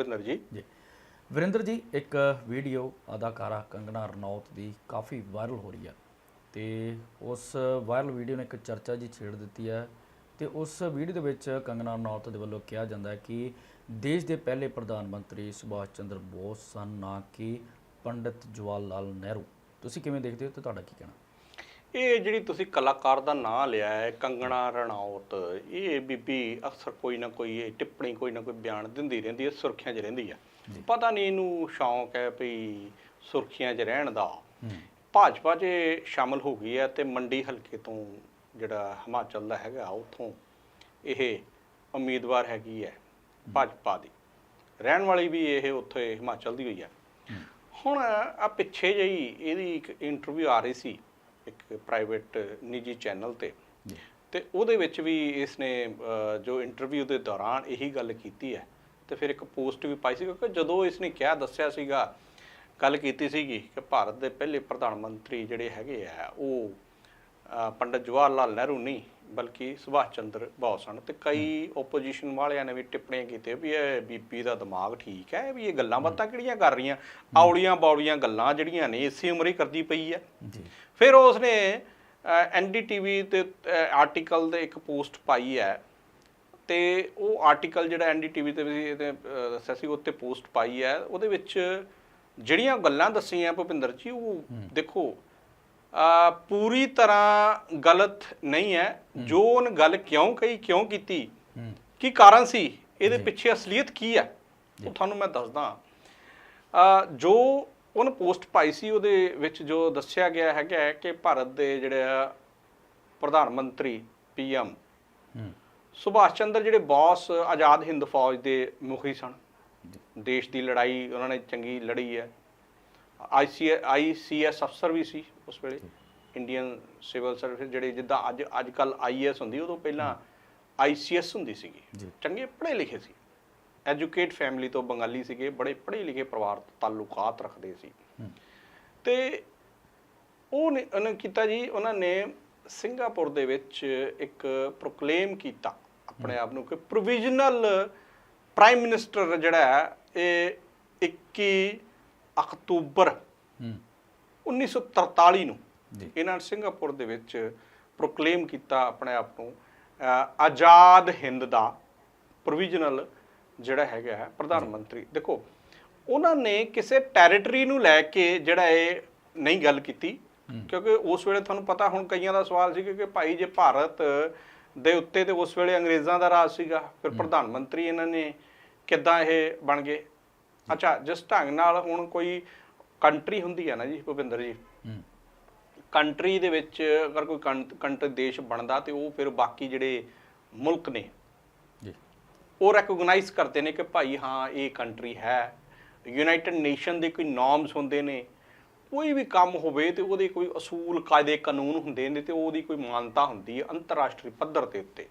ਭੁਪਿੰਦਰ ਜੀ। ਜੀ। ਵਰਿੰਦਰ ਜੀ, ਇੱਕ ਵੀਡੀਓ ਅਦਾਕਾਰਾ ਕੰਗਨਾ ਰਣੌਤ ਦੀ ਕਾਫੀ ਵਾਇਰਲ ਹੋ ਰਹੀ ਹੈ ਤੇ ਉਸ ਵਾਇਰਲ ਵੀਡੀਓ ਨੇ ਇੱਕ ਚਰਚਾ ਜੀ ਛੇੜ ਦਿੱਤੀ ਹੈ ਤੇ ਉਸ ਵੀਡੀਓ ਦੇ ਵਿੱਚ ਕੰਗਨਾ ਰਣੌਤ ਦੇ ਵੱਲੋਂ ਕਿਹਾ ਜਾਂਦਾ ਹੈ ਕਿ ਦੇਸ਼ ਦੇ ਪਹਿਲੇ ਪ੍ਰਧਾਨ ਮੰਤਰੀ ਸੁਭਾਸ਼ ਚੰਦਰ ਬੋਸ ਸਨ, ਨਾ ਕਿ ਪੰਡਿਤ ਜਵਾਹਰ ਲਾਲ ਨਹਿਰੂ। ਤੁਸੀਂ ਕਿਵੇਂ ਦੇਖਦੇ ਹੋ ਤੇ ਤੁਹਾਡਾ ਕੀ ਕਹਿਣਾ? ਇਹ ਜਿਹੜੀ ਤੁਸੀਂ ਕਲਾਕਾਰ ਦਾ ਨਾਂ ਲਿਆ ਹੈ ਕੰਗਣਾ ਰਣੌਤ ਇਹ ਬੀਬੀ ਅਕਸਰ ਕੋਈ ਨਾ ਕੋਈ ਇਹ ਟਿੱਪਣੀ ਕੋਈ ਨਾ ਕੋਈ ਬਿਆਨ ਦਿੰਦੀ ਰਹਿੰਦੀ ਹੈ ਸੁਰਖੀਆਂ 'ਚ ਰਹਿੰਦੀ ਹੈ। ਪਤਾ ਨਹੀਂ ਇਹਨੂੰ ਸ਼ੌਂਕ ਹੈ ਵੀ ਸੁਰਖੀਆਂ 'ਚ ਰਹਿਣ ਦਾ। ਭਾਜਪਾ 'ਚ ਸ਼ਾਮਲ ਹੋ ਗਈ ਹੈ ਤੇ ਮੰਡੀ ਹਲਕੇ ਤੋਂ ਜਿਹੜਾ ਹਿਮਾਚਲ ਦਾ ਹੈਗਾ ਉੱਥੋਂ ਇਹ ਉਮੀਦਵਾਰ ਹੈਗੀ ਹੈ ਭਾਜਪਾ ਦੀ। ਰਹਿਣ ਵਾਲੀ ਵੀ ਇਹ ਉੱਥੇ ਹਿਮਾਚਲ ਦੀ ਹੋਈ ਹੈ। ਹੁਣ ਆ ਪਿੱਛੇ ਜਿਹੀ ਇਹਦੀ ਇੱਕ ਇੰਟਰਵਿਊ ਆ ਰਹੀ ਸੀ। ਇੱਕ ਪ੍ਰਾਈਵੇਟ ਨਿੱਜੀ ਚੈਨਲ ਤੇ। ਤੇ ਉਹਦੇ ਵਿੱਚ ਵੀ ਇਸਨੇ ਅ, ਜੋ ਇੰਟਰਵਿਊ ਦੇ ਦੌਰਾਨ ਇਹੀ ਗੱਲ ਕੀਤੀ ਹੈ ਤੇ ਫਿਰ ਇੱਕ ਪੋਸਟ ਵੀ ਪਾਈ ਸੀ ਕਿਉਂਕਿ ਜਦੋਂ ਇਸਨੇ ਕਿਹਾ ਦੱਸਿਆ ਸੀਗਾ ਗੱਲ ਕੀਤੀ ਸੀਗੀ ਕਿ ਭਾਰਤ ਦੇ ਪਹਿਲੇ ਪ੍ਰਧਾਨ ਮੰਤਰੀ ਜਿਹੜੇ ਹੈਗੇ ਆ ਉਹ ਪੰਡਤ ਜਵਾਹਰ ਲਾਲ ਨਹਿਰੂ ਨਹੀਂ ਬਲਕਿ ਸੁਭਾਸ਼ ਚੰਦਰ ਬੋਸ ਹਨ ਤੇ ਕਈ ਆਪੋਜੀਸ਼ਨ ਵਾਲਿਆਂ ਨੇ ਵੀ ਟਿੱਪਣੀਆਂ ਕੀਤੀਆਂ ਵੀ ਇਹ ਬੀਬੀ ਦਾ ਦਿਮਾਗ ਠੀਕ ਹੈ ਵੀ ਇਹ ਗੱਲਾਂ ਬਾਤਾਂ ਕਿਹੜੀਆਂ ਕਰ ਰਹੀਆਂ? ਔਲੀਆਂ ਬੌਲੀਆਂ ਗੱਲਾਂ ਜਿਹੜੀਆਂ ਨੇ ਇਸੇ ਉਮਰ ਹੀ ਕਰਦੀ ਪਈ ਹੈ। ਜੀ। ਫਿਰ ਉਸਨੇ ਐਨਡੀਟੀਵੀ ਤੇ ਆਰਟੀਕਲ ਦੇ ਇੱਕ ਪੋਸਟ ਪਾਈ ਹੈ ਤੇ ਉਹ ਆਰਟੀਕਲ ਜਿਹੜਾ ਐਨਡੀਟੀਵੀ ਤੇ ਵੀ ਇਹਦੇ ਦੱਸਿਆ ਸੀ ਉੱਤੇ ਪੋਸਟ ਪਾਈ ਹੈ। ਉਹਦੇ ਵਿੱਚ ਜਿਹੜੀਆਂ ਗੱਲਾਂ ਦੱਸੀਆਂ ਭੁਪਿੰਦਰ ਜੀ ਉਹ ਦੇਖੋ ਪੂਰੀ ਤਰ੍ਹਾਂ ਗਲਤ ਨਹੀਂ ਹੈ। ਜੋ ਉਹਨ ਗੱਲ ਕਿਉਂ ਕਹੀ ਕਿਉਂ ਕੀਤੀ? ਕੀ ਕਾਰਨ ਸੀ? ਇਹਦੇ ਪਿੱਛੇ ਅਸਲੀਅਤ ਕੀ ਹੈ? ਉਹ ਤੁਹਾਨੂੰ ਮੈਂ ਦੱਸਦਾ। ਜੋ ਉਹਨ ਪੋਸਟ ਪਾਈ ਸੀ ਉਹਦੇ ਵਿੱਚ ਜੋ ਦੱਸਿਆ ਗਿਆ ਹੈਗਾ ਕਿ ਭਾਰਤ ਦੇ ਜਿਹੜੇ ਪ੍ਰਧਾਨ ਮੰਤਰੀ ਪੀਐਮ ਸੁਭਾਸ਼ ਚੰਦਰ ਜਿਹੜੇ ਬੌਸ ਆਜ਼ਾਦ ਹਿੰਦ ਫੌਜ ਦੇ ਮੁਖੀ ਸਨ। ਦੇਸ਼ ਦੀ ਲੜਾਈ ਉਹਨਾਂ ਨੇ ਚੰਗੀ ਲੜੀ ਹੈ। ਆਈਸੀ ਆਈਸੀਐਸ ਅਫਸਰ ਵੀ ਸੀ। ਉਸ ਵੇਲੇ ਇੰਡੀਅਨ ਸਿਵਲ ਸਰਵਿਸ ਜਿਹੜੇ ਜਿੱਦਾਂ ਅੱਜ ਅੱਜ ਕੱਲ ਆਈਐਸ ਹੁੰਦੀ ਉਦੋਂ ਪਹਿਲਾਂ ਆਈਸੀਐਸ ਹੁੰਦੀ ਸੀਗੀ। ਚੰਗੇ ਪੜ੍ਹੇ ਲਿਖੇ ਸੀ। ਐਜੂਕੇਟ ਫੈਮਿਲੀ ਤੋਂ ਬੰਗਾਲੀ ਸੀਗੇ ਬੜੇ ਪੜ੍ਹੇ ਲਿਖੇ ਪਰਿਵਾਰ ਤੋਂ ਤਾਲੁਕਾਤ ਰੱਖਦੇ ਸੀ। ਤੇ ਉਹ ਉਹਨਾਂ ਕੀਤਾ ਜੀ ਉਹਨਾਂ ਨੇ ਸਿੰਗਾਪੁਰ ਦੇ ਵਿੱਚ ਇੱਕ ਪ੍ਰੋਕਲੇਮ ਕੀਤਾ ਆਪਣੇ ਆਪ ਨੂੰ ਕਿ ਪ੍ਰੋਵੀਜ਼ਨਲ ਪ੍ਰਾਈਮ ਮਿਨਿਸਟਰ ਜਿਹੜਾ ਹੈ ਇਹ 21 ਅਕਤੂਬਰ 1943 ਨੂੰ ਇਹਨਾਂ ਨੇ ਸਿੰਗਾਪੁਰ ਦੇ ਵਿੱਚ ਪ੍ਰੋਕਲੇਮ ਕੀਤਾ ਆਪਣੇ ਆਪ ਨੂੰ ਆਜ਼ਾਦ ਹਿੰਦ ਦਾ ਪ੍ਰੋਵੀਜ਼ਨਲ ਜਿਹੜਾ ਹੈਗਾ ਹੈ ਪ੍ਰਧਾਨ ਮੰਤਰੀ। ਦੇਖੋ ਉਹਨਾਂ ਨੇ ਕਿਸੇ ਟੈਰੀਟਰੀ ਨੂੰ ਲੈ ਕੇ ਜਿਹੜਾ ਇਹ ਨਹੀਂ ਗੱਲ ਕੀਤੀ ਕਿਉਂਕਿ ਉਸ ਵੇਲੇ ਤੁਹਾਨੂੰ ਪਤਾ ਹੁਣ ਕਈਆਂ ਦਾ ਸਵਾਲ ਸੀ ਕਿ ਭਾਈ ਜੇ ਭਾਰਤ ਦੇ ਉੱਤੇ ਤੇ ਉਸ ਵੇਲੇ ਅੰਗਰੇਜ਼ਾਂ ਦਾ ਰਾਜ ਸੀਗਾ ਫਿਰ ਪ੍ਰਧਾਨ ਮੰਤਰੀ ਇਹਨਾਂ ਨੇ ਕਿੱਦਾਂ ਇਹ ਬਣ ਗਏ? ਅੱਛਾ ਜਿਸ ਢੰਗ ਨਾਲ ਹੁਣ ਕੋਈ ਕੰਟਰੀ ਹੁੰਦੀ ਹੈ ਨਾ ਜੀ ਭੁਪਿੰਦਰ ਜੀ। ਕੰਟਰੀ ਦੇ ਵਿੱਚ ਅਗਰ ਕੋਈ ਕੰਟਰੀ ਦੇਸ਼ ਬਣਦਾ ਤੇ ਉਹ ਫਿਰ ਬਾਕੀ ਜਿਹੜੇ ਮੁਲਕ ਨੇ ਜੀ। ਉਹ ਰੈਕੋਗਨਾਈਜ਼ ਕਰਦੇ ਨੇ ਕਿ ਭਾਈ ਹਾਂ ਇਹ ਕੰਟਰੀ ਹੈ। ਯੂਨਾਈਟਿਡ ਨੇਸ਼ਨ ਦੇ ਕੋਈ ਨਾਰਮਸ ਹੁੰਦੇ ਨੇ ਕੋਈ ਵੀ ਕੰਮ ਹੋਵੇ ਤੇ ਉਹਦੇ ਕੋਈ ਅਸੂਲ ਕਾਇਦੇ ਕਾਨੂੰਨ ਹੁੰਦੇ ਨੇ ਤੇ ਉਹਦੀ ਕੋਈ ਮਾਨਤਾ ਹੁੰਦੀ ਹੈ ਅੰਤਰਰਾਸ਼ਟਰੀ ਪੱਧਰ ਦੇ ਉੱਤੇ।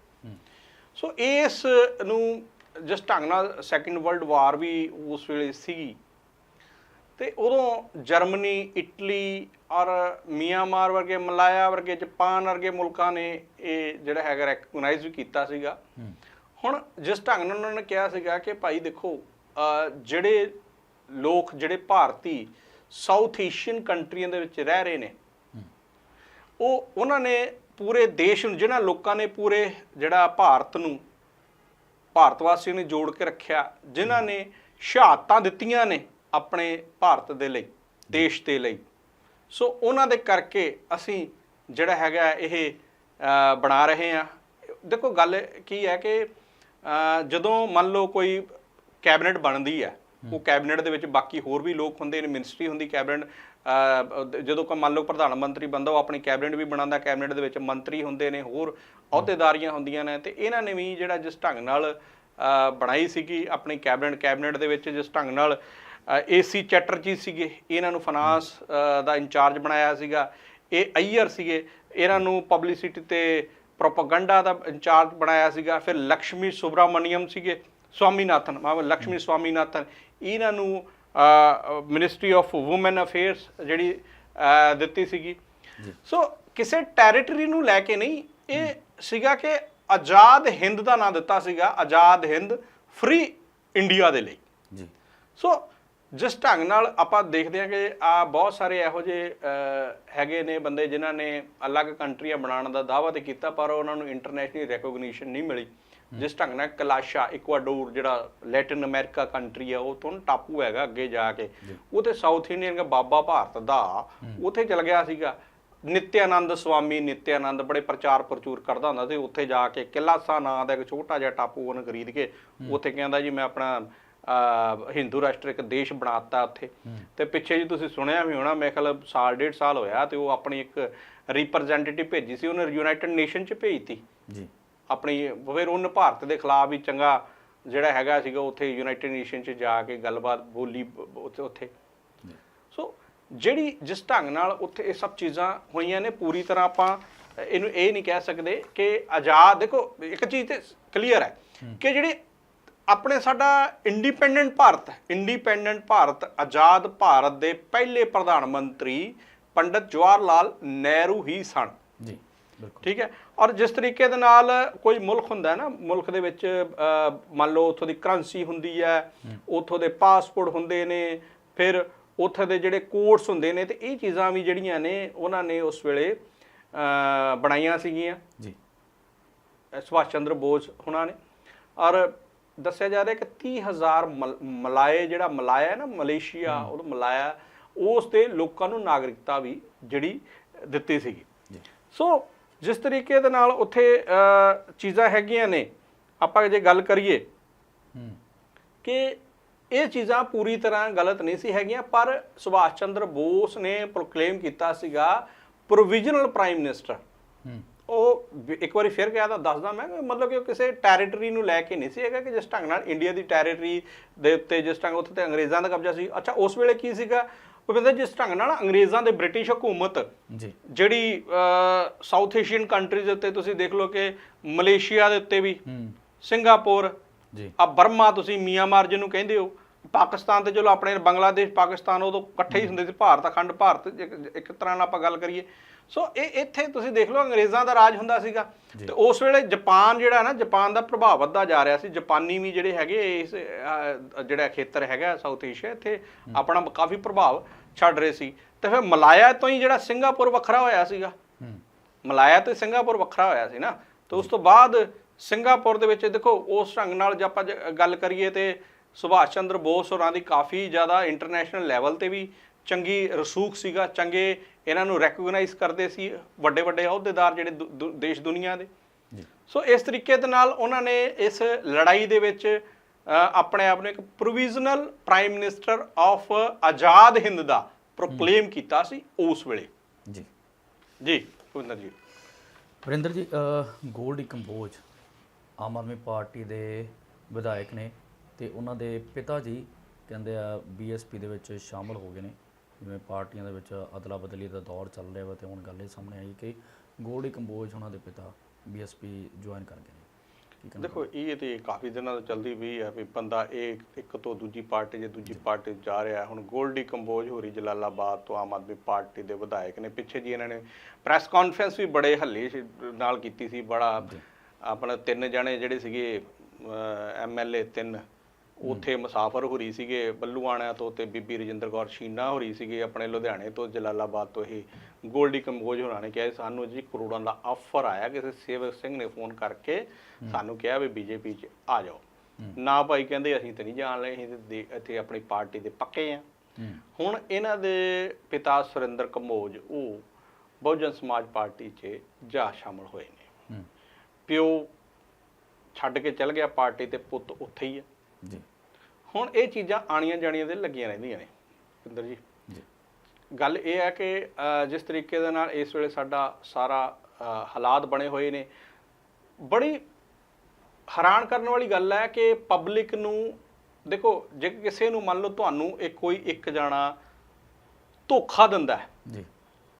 ਸੋ ਇਸ ਨੂੰ ਜਿਸ ਢੰਗ ਨਾਲ ਸੈਕੰਡ ਵਰਲਡ ਵਾਰ ਵੀ ਉਸ ਵੇਲੇ ਸੀ ਤੇ ਉਦੋਂ ਜਰਮਨੀ ਇਟਲੀ ਔਰ ਮਿਆਂਮਾਰ ਵਰਗੇ ਮਲਾਇਆ ਵਰਗੇ ਜਾਪਾਨ ਵਰਗੇ ਮੁਲਕਾਂ ਨੇ ਇਹ ਜਿਹੜਾ ਹੈਗਾ ਰੈਕਗਨਾਈਜ਼ ਵੀ ਕੀਤਾ ਸੀਗਾ। ਹੁਣ ਜਿਸ ਢੰਗ ਨਾਲ ਉਹਨਾਂ ਨੇ ਕਿਹਾ ਸੀਗਾ ਕਿ ਭਾਈ ਦੇਖੋ ਜਿਹੜੇ ਲੋਕ ਜਿਹੜੇ ਭਾਰਤੀ ਸਾਊਥ ਏਸ਼ੀਅਨ ਕੰਟਰੀਆਂ ਦੇ ਵਿੱਚ ਰਹਿ ਰਹੇ ਨੇ ਉਹ ਉਹਨਾਂ ਨੇ ਪੂਰੇ ਦੇਸ਼ ਨੂੰ ਜਿਹਨਾਂ ਲੋਕਾਂ ਨੇ ਪੂਰੇ ਜਿਹੜਾ ਭਾਰਤ ਨੂੰ ਭਾਰਤ ਵਾਸੀਆਂ ਨੇ ਜੋੜ ਕੇ ਰੱਖਿਆ ਜਿਨ੍ਹਾਂ ਨੇ ਸ਼ਹਾਦਤਾਂ ਦਿੱਤੀਆਂ ਨੇ ਆਪਣੇ ਭਾਰਤ ਦੇ ਲਈ ਦੇਸ਼ ਦੇ ਲਈ। ਸੋ ਉਹਨਾਂ ਦੇ ਕਰਕੇ ਅਸੀਂ ਜਿਹੜਾ ਹੈਗਾ ਇਹ ਬਣਾ ਰਹੇ ਆ ਦੇਖੋ ਗੱਲ ਕੀ ਹੈ ਕਿ ਜਦੋਂ ਮੰਨ ਲਓ ਕੋਈ ਕੈਬਨਿਟ ਬਣਦੀ ਹੈ ਉਹ ਕੈਬਨਿਟ ਦੇ ਵਿੱਚ ਬਾਕੀ ਹੋਰ ਵੀ ਲੋਕ ਹੁੰਦੇ ਨੇ ਮਿਨਿਸਟਰੀ ਹੁੰਦੀ ਕੈਬਨਿਟ ਜਦੋਂ ਕੋਈ ਮੰਨ ਲਓ ਪ੍ਰਧਾਨ ਮੰਤਰੀ ਬੰਦਾ ਉਹ ਆਪਣੀ ਕੈਬਨਿਟ ਵੀ ਬਣਾਉਂਦਾ ਕੈਬਨਿਟ ਦੇ ਵਿੱਚ ਮੰਤਰੀ ਹੁੰਦੇ ਨੇ ਹੋਰ ਅਹੁਦੇਦਾਰੀਆਂ ਹੁੰਦੀਆਂ ਨੇ ਤੇ ਇਹਨਾਂ ਨੇ ਵੀ ਜਿਹੜਾ ਜਿਸ ਢੰਗ ਨਾਲ ਬਣਾਈ ਸੀਗੀ ਆਪਣੀ ਕੈਬਨਿਟ ਕੈਬਨਿਟ ਦੇ ਵਿੱਚ ਜਿਸ ਢੰਗ ਨਾਲ ਏਸੀ ਚੈਟਰਜੀ ਸੀਗੇ। ਇਹਨਾਂ ਨੂੰ ਫਾਈਨਾਂਸ ਦਾ ਇੰਚਾਰਜ ਬਣਾਇਆ ਸੀਗਾ। ਇਹ ਅਈਅਰ ਸੀਗੇ। ਇਹਨਾਂ ਨੂੰ ਪਬਲਿਸਿਟੀ ਤੇ ਪ੍ਰੋਪਗੈਂਡਾ ਦਾ ਇੰਚਾਰਜ ਬਣਾਇਆ ਸੀਗਾ। ਫਿਰ ਲక్ష్ਮੀ ਸੁਬਰਾਮਨੀਅਮ ਸੀਗੇ। ਸਵਾਮੀਨਾਥਨ ਮਾਮ ਲక్ష్ਮੀ ਸਵਾਮੀਨਾਥਨ। ਇਹਨਾਂ ਨੂੰ ਮਿਨਿਸਟਰੀ ਆਫ ਔਮਨ ਅਫੇਅਰਸ ਜਿਹੜੀ ਦਿੱਤੀ ਸੀਗੀ। ਸੋ ਕਿਸੇ ਟੈਰੀਟਰੀ ਨੂੰ ਲੈ ਕੇ ਨਹੀਂ ਇਹ ਸੀਗਾ ਕਿ ਆਜ਼ਾਦ ਹਿੰਦ ਦਾ ਨਾਂ ਦਿੱਤਾ ਸੀਗਾ ਆਜ਼ਾਦ ਹਿੰਦ ਫ੍ਰੀ ਇੰਡੀਆ ਦੇ ਲਈ। ਜੀ। ਸੋ ਜਿਸ ਢੰਗ ਨਾਲ ਆਪਾਂ ਦੇਖਦੇ ਹਾਂ ਕਿ ਆ ਬਹੁਤ ਸਾਰੇ ਇਹੋ ਜਿਹੇ ਹੈਗੇ ਨੇ ਬੰਦੇ ਜਿਨ੍ਹਾਂ ਨੇ ਅਲੱਗ ਕੰਟਰੀਆਂ ਬਣਾਉਣ ਦਾ ਦਾਅਵਾ ਤੇ ਕੀਤਾ ਪਰ ਉਹਨਾਂ ਨੂੰ ਇੰਟਰਨੈਸ਼ਨਲ ਰੈਕੋਗਨੀਸ਼ਨ ਨਹੀਂ ਮਿਲੀ। ਜਿਸ ਢੰਗ ਨਾਲ ਕਲਾਸ਼ਾ ਇਕਵਾਡੋਰ ਜਿਹੜਾ ਲੈਟਿਨ ਅਮਰੀਕਾ ਕੰਟਰੀ ਆ ਉਹ ਤੋਂ ਟਾਪੂ ਹੈਗਾ ਅੱਗੇ ਜਾ ਕੇ। ਉਹ ਤੇ ਸਾਊਥ ਇੰਡੀਅਨ ਦਾ ਬਾਬਾ ਭਾਰਤ ਦਾ। ਉੱਥੇ ਚਲ ਗਿਆ ਸੀਗਾ। ਨਿਤਿਆਨੰਦ ਸਵਾਮੀ ਨਿਤਿਆਨੰਦ ਬੜੇ ਪ੍ਰਚਾਰ ਪ੍ਰਚੂਰ ਕਰਦਾ ਹੁੰਦਾ ਸੀ। ਉੱਥੇ ਜਾ ਕੇ ਕਿਲਾਸਾ ਨਾਂ ਦਾ ਇੱਕ ਛੋਟਾ ਜਿਹਾ ਟਾਪੂ ਉਹਨੇ ਖਰੀਦ ਕੇ ਉੱਥੇ ਕਹਿੰਦਾ ਜੀ ਮੈਂ ਆਪਣਾ ਹਿੰਦੂ ਰਾਸ਼ਟਰ ਇੱਕ ਦੇਸ਼ ਬਣਾਤਾ ਉੱਥੇ। ਤੇ ਪਿੱਛੇ ਜੀ ਤੁਸੀਂ ਸੁਣਿਆ ਵੀ ਹੋਣਾ ਮੇਰੇ ਖਿਆਲ ਸਾਲ ਡੇਢ ਸਾਲ ਹੋਇਆ ਤੇ ਉਹ ਆਪਣੀ ਇੱਕ ਰਿਪਰੈਜ਼ੈਂਟੇਟਿਵ ਭੇਜੀ ਸੀ ਉਹਨੇ ਯੂਨਾਈਟਿਡ ਨੇਸ਼ਨ ਚ ਭੇਜਤੀ। ਜੀ। ਆਪਣੀ ਫਿਰ ਉਹਨੇ ਭਾਰਤ ਦੇ ਖਿਲਾਫ ਵੀ ਚੰਗਾ ਜਿਹੜਾ ਹੈਗਾ ਸੀਗਾ ਉੱਥੇ ਯੂਨਾਈਟਿਡ ਨੇਸ਼ਨ 'ਚ ਜਾ ਕੇ ਗੱਲਬਾਤ ਬੋਲੀ ਉੱਥੇ। ਜਿਹੜੀ ਜਿਸ ਢੰਗ ਨਾਲ ਉੱਥੇ ਇਹ ਸਭ ਚੀਜ਼ਾਂ ਹੋਈਆਂ ਨੇ ਪੂਰੀ ਤਰ੍ਹਾਂ ਆਪਾਂ ਇਹਨੂੰ ਇਹ ਨਹੀਂ ਕਹਿ ਸਕਦੇ ਕਿ ਆਜ਼ਾਦ ਦੇਖੋ ਇੱਕ ਚੀਜ਼ ਤੇ ਕਲੀਅਰ ਹੈ ਕਿ ਜਿਹੜੇ ਆਪਣੇ ਸਾਡਾ ਇੰਡੀਪੈਂਡੈਂਟ ਭਾਰਤ ਇੰਡੀਪੈਂਡੈਂਟ ਭਾਰਤ ਆਜ਼ਾਦ ਭਾਰਤ ਦੇ ਪਹਿਲੇ ਪ੍ਰਧਾਨ ਮੰਤਰੀ ਪੰਡਤ ਜਵਾਹਰ ਲਾਲ ਨਹਿਰੂ ਹੀ ਸਨ। ਜੀ ਬਿਲਕੁਲ। ਠੀਕ ਹੈ? ਔਰ ਜਿਸ ਤਰੀਕੇ ਦੇ ਨਾਲ ਕੋਈ ਮੁਲਕ ਹੁੰਦਾ ਹੈ ਨਾ ਮੁਲਕ ਦੇ ਵਿੱਚ ਮੰਨ ਲਓ ਉੱਥੋਂ ਦੀ ਕਰੰਸੀ ਹੁੰਦੀ ਹੈ ਉੱਥੋਂ ਦੇ ਪਾਸਪੋਰਟ ਹੁੰਦੇ ਨੇ ਫਿਰ ਉੱਥੇ ਦੇ ਜਿਹੜੇ ਕੋਰਟਸ ਹੁੰਦੇ ਨੇ ਤੇ ਇਹ ਚੀਜ਼ਾਂ ਵੀ ਜਿਹੜੀਆਂ ਨੇ ਉਹਨਾਂ ਨੇ ਉਸ ਵੇਲੇ ਬਣਾਈਆਂ ਸੀਗੀਆਂ। ਜੀ। ਸੁਭਾਸ਼ ਚੰਦਰ ਬੋਸ ਹੁਣਾਂ ਨੇ। ਔਰ ਦੱਸਿਆ ਜਾ ਰਿਹਾ ਕਿ 30000 ਮਲ- ਮਲਾਏ ਜਿਹੜਾ ਮਲਾਇਆ ਨਾ ਮਲੇਸ਼ੀਆ ਉਹ ਮਲਾਇਆ ਉਸ ਦੇ ਲੋਕਾਂ ਨੂੰ ਨਾਗਰਿਕਤਾ ਵੀ ਜਿਹੜੀ ਦਿੱਤੀ ਸੀਗੀ। ਜੀ। ਸੋ ਜਿਸ ਤਰੀਕੇ ਦੇ ਨਾਲ ਉੱਥੇ ਚੀਜ਼ਾਂ ਹੈਗੀਆਂ ਨੇ ਆਪਾਂ ਜੇ ਗੱਲ ਕਰੀਏ ਕਿ ਇਹ ਚੀਜ਼ਾਂ ਪੂਰੀ ਤਰ੍ਹਾਂ ਗਲਤ ਨਹੀਂ ਸੀ ਹੈਗੀਆਂ ਪਰ ਸੁਭਾਸ਼ ਚੰਦਰ ਬੋਸ ਨੇ ਪ੍ਰੋਕਲੇਮ ਕੀਤਾ ਸੀਗਾ ਪ੍ਰੋਵੀਜ਼ਨਲ ਪ੍ਰਾਈਮ ਮਿਨਿਸਟਰ ਉਹ ਇੱਕ ਵਾਰੀ ਫਿਰ ਕਿਹਾ ਤਾਂ ਦੱਸਦਾ ਮੈਂ ਮਤਲਬ ਕਿ ਉਹ ਕਿਸੇ ਟੈਰੀਟਰੀ ਨੂੰ ਲੈ ਕੇ ਨਹੀਂ ਸੀ ਹੈਗਾ ਕਿ ਜਿਸ ਢੰਗ ਨਾਲ ਇੰਡੀਆ ਦੀ ਟੈਰੀਟਰੀ ਦੇ ਉੱਤੇ ਜਿਸ ਢੰਗ ਉੱਥੇ ਤੇ ਅੰਗਰੇਜ਼ਾਂ ਦਾ ਕਬਜ਼ਾ ਸੀ। ਅੱਛਾ ਉਸ ਵੇਲੇ ਕੀ ਸੀਗਾ? ਉਹ ਕਹਿੰਦਾ ਜਿਸ ਢੰਗ ਨਾਲ ਅੰਗਰੇਜ਼ਾਂ ਦੇ ਬ੍ਰਿਟਿਸ਼ ਹਕੂਮਤ ਜੀ। ਜਿਹੜੀ ਸਾਊਥ ਏਸ਼ੀਅਨ ਕੰਟਰੀਜ਼ ਦੇ ਉੱਤੇ ਤੁਸੀਂ ਦੇਖ ਲਓ ਕਿ ਮਲੇਸ਼ੀਆ ਦੇ ਉੱਤੇ ਵੀ ਹੂੰ। ਸਿੰਗਾਪੁਰ ਜੀ। ਆ ਬਰਮਾ ਤੁਸੀਂ ਮਿਆਂਮਾਰ ਜਿਹਨੂੰ ਕਹਿੰਦੇ ਹੋ ਪਾਕਿਸਤਾਨ ਤੇ ਚਲੋ ਆਪਣੇ ਬੰਗਲਾਦੇਸ਼ ਪਾਕਿਸਤਾਨ ਉਦੋਂ ਇਕੱਠੇ ਹੀ ਹੁੰਦੇ ਸੀ ਭਾਰਤ ਅਖੰਡ ਭਾਰਤ ਇੱਕ- ਤਰ੍ਹਾਂ ਨਾਲ ਆਪਾਂ ਗੱਲ ਕਰੀਏ। ਸੋ ਇਹ ਇੱਥੇ ਤੁਸੀਂ ਦੇਖ ਲਓ ਅੰਗਰੇਜ਼ਾਂ ਦਾ ਰਾਜ ਹੁੰਦਾ ਸੀਗਾ। ਤੇ ਉਸ ਵੇਲੇ ਜਾਪਾਨ ਜਿਹੜਾ ਨਾ ਜਾਪਾਨ ਦਾ ਪ੍ਰਭਾਵ ਵੱਧਦਾ ਜਾ ਰਿਹਾ ਸੀ। ਜਾਪਾਨੀ ਵੀ ਜਿਹੜੇ ਹੈਗੇ ਇਸ ਜਿਹੜਾ ਖੇਤਰ ਹੈਗਾ ਸਾਊਥ ਏਸ਼ੀਆ ਇੱਥੇ ਆਪਣਾ ਕਾਫੀ ਪ੍ਰਭਾਵ ਛੱਡ ਰਹੇ ਸੀ। ਤੇ ਫਿਰ ਮਲਾਇਆ ਤੋਂ ਹੀ ਜਿਹੜਾ ਸਿੰਗਾਪੁਰ ਵੱਖਰਾ ਹੋਇਆ ਸੀਗਾ। ਮਲਾਇਆ ਤੇ ਸਿੰਗਾਪੁਰ ਵੱਖਰਾ ਹੋਇਆ ਸੀ ਨਾ। ਤੇ ਉਸ ਤੋਂ ਬਾਅਦ ਸਿੰਗਾਪੁਰ ਦੇ ਵਿੱਚ ਦੇਖੋ ਉਸ ਢੰਗ ਨਾਲ ਜੇ ਆਪਾਂ ਗੱਲ ਕਰੀਏ ਤੇ ਸੁਭਾਸ਼ ਚੰਦਰ ਬੋਸ ਹੋਰਾਂ ਦੀ ਕਾਫੀ ਜ਼ਿਆਦਾ ਇੰਟਰਨੈਸ਼ਨਲ ਲੈਵਲ ਤੇ ਵੀ ਚੰਗੀ ਰਸੂਖ ਸੀਗਾ ਚੰਗੇ ਇਹਨਾਂ ਨੂੰ ਰੈਕਗਨਾਈਜ਼ ਕਰਦੇ ਸੀ ਵੱਡੇ ਵੱਡੇ ਅਹੁਦੇਦਾਰ ਜਿਹੜੇ ਦੇਸ਼ ਦੁਨੀਆ ਦੇ। ਸੋ ਇਸ ਤਰੀਕੇ ਦੇ ਨਾਲ ਉਹਨਾਂ ਨੇ ਇਸ ਲੜਾਈ ਦੇ ਵਿੱਚ ਆਪਣੇ ਆਪ ਨੂੰ ਇੱਕ provisional prime minister of Azad Hind the proclaim ਕੀਤਾ ਸੀ ਉਸ ਵੇਲੇ। ਜੀ। ਜੀ ਕੁੰਦਰ ਜੀ। ਵਰਿੰਦਰ ਜੀ ਗੋਲਡੀ ਕੰਬੋਜ ਆਮ ਆਦਮੀ ਪਾਰਟੀ ਦੇ ਵਿਧਾਇਕ ਨੇ। ਤੇ ਉਹਨਾਂ ਦੇ ਪਿਤਾ ਜੀ ਕਹਿੰਦੇ ਆ ਬੀਐਸਪੀ ਦੇ ਵਿੱਚ ਸ਼ਾਮਲ ਹੋ ਗਏ ਨੇ। ਜਿਵੇਂ ਪਾਰਟੀਆਂ ਦੇ ਵਿੱਚ ਅਦਲਾ ਬਦਲੀ ਦਾ ਦੌਰ ਚੱਲ ਰਿਹਾ ਵਾ ਤੇ ਹੁਣ ਗੱਲ ਇਹ ਸਾਹਮਣੇ ਆਈ ਕਿ ਗੋਲਡੀ ਕੰਬੋਜ ਉਹਨਾਂ ਦੇ ਪਿਤਾ ਬੀਐਸਪੀ ਜੁਆਇਨ ਕਰ ਗਏ ਨੇ। ਦੇਖੋ ਇਹ ਤੇ ਕਾਫੀ ਦਿਨਾਂ ਤੋਂ ਚੱਲਦੀ ਵੀ ਹੈ ਵੀ ਬੰਦਾ ਇਹ ਇੱਕ ਤੋਂ ਦੂਜੀ ਪਾਰਟੀ ਜੇ ਦੂਜੀ ਪਾਰਟੀ ਜਾ ਰਿਹਾ ਹੁਣ ਗੋਲਡੀ ਕੰਬੋਜ ਹੋਰੀ ਜਲਾਲਾਬਾਦ ਤੋਂ ਆਮ ਆਦਮੀ ਪਾਰਟੀ ਦੇ ਵਿਧਾਇਕ ਨੇ। ਪਿੱਛੇ ਜੀ ਇਹਨਾਂ ਨੇ ਪ੍ਰੈਸ ਕਾਨਫਰੰਸ ਵੀ ਬੜੇ ਹੱਲੇ ਨਾਲ ਕੀਤੀ ਸੀ। ਬੜਾ ਆਪਣਾ ਤਿੰਨ ਜਣੇ ਜਿਹੜੇ ਸੀਗੇ ਐਮਐਲਏ ਤਿੰਨ ਉੱਥੇ ਮੁਸਾਫਰ ਹੋਰੀ ਸੀਗੇ ਬੱਲੂਆਣਾ ਤੋਂ ਤੇ ਬੀਬੀ ਰਜਿੰਦਰ ਕੌਰ ਸ਼ੀਨਾ ਹੋਰੀ ਸੀਗੇ ਆਪਣੇ ਲੁਧਿਆਣੇ ਤੋਂ ਜਲਾਲਾਬਾਦ ਤੋਂ ਇਹ ਗੋਲਡੀ ਕੰਬੋਜ ਹੋਰਾਂ ਨੇ ਕਿਹਾ ਸਾਨੂੰ ਜੀ ਕਰੋੜਾਂ ਦਾ ਆਫਰ ਆਇਆ ਕਿਸੇ ਸੇਵਕ ਸਿੰਘ ਨੇ ਫੋਨ ਕਰਕੇ ਸਾਨੂੰ ਕਿਹਾ ਵੀ ਬੀਜੇਪੀ 'ਚ ਆ ਜਾਓ। ਨਾ ਭਾਈ ਕਹਿੰਦੇ ਅਸੀਂ ਤੇ ਨਹੀਂ ਜਾਣ ਲਈ ਅਸੀਂ ਤੇ ਇੱਥੇ ਆਪਣੀ ਪਾਰਟੀ ਦੇ ਪੱਕੇ ਆ। ਹੂੰ। ਹੁਣ ਇਹਨਾਂ ਦੇ ਪਿਤਾ ਸੁਰਿੰਦਰ ਕੰਬੋਜ ਉਹ ਬਹੁਜਨ ਸਮਾਜ ਪਾਰਟੀ 'ਚ ਜਾ ਸ਼ਾਮਲ ਹੋਏ ਨੇ। ਹੂੰ। ਪਿਓ ਛੱਡ ਕੇ ਚਲ ਗਿਆ ਪਾਰਟੀ ਤੇ ਪੁੱਤ ਉੱਥੇ ਹੀ ਆ। ਜੀ। ਹੁਣ ਇਹ ਚੀਜ਼ਾਂ ਆਣੀਆਂ ਜਾਣੀਆਂ ਦੇ ਲੱਗੀਆਂ ਰਹਿੰਦੀਆਂ ਨੇ ਪਿੰਦਰ ਜੀ। ਜੀ। ਗੱਲ ਇਹ ਹੈ ਕਿ ਜਿਸ ਤਰੀਕੇ ਦੇ ਨਾਲ ਇਸ ਵੇਲੇ ਸਾਡਾ ਸਾਰਾ ਹਾਲਾਤ ਬਣੇ ਹੋਏ ਨੇ ਬੜੀ ਹੈਰਾਨ ਕਰਨ ਵਾਲੀ ਗੱਲ ਹੈ ਕਿ ਪਬਲਿਕ ਨੂੰ ਦੇਖੋ ਜੇ ਕਿਸੇ ਨੂੰ ਮੰਨ ਲਓ ਤੁਹਾਨੂੰ ਇੱਕ ਕੋਈ ਇੱਕ ਜਾਣਾ ਧੋਖਾ ਦਿੰਦਾ ਹੈ ਜੀ।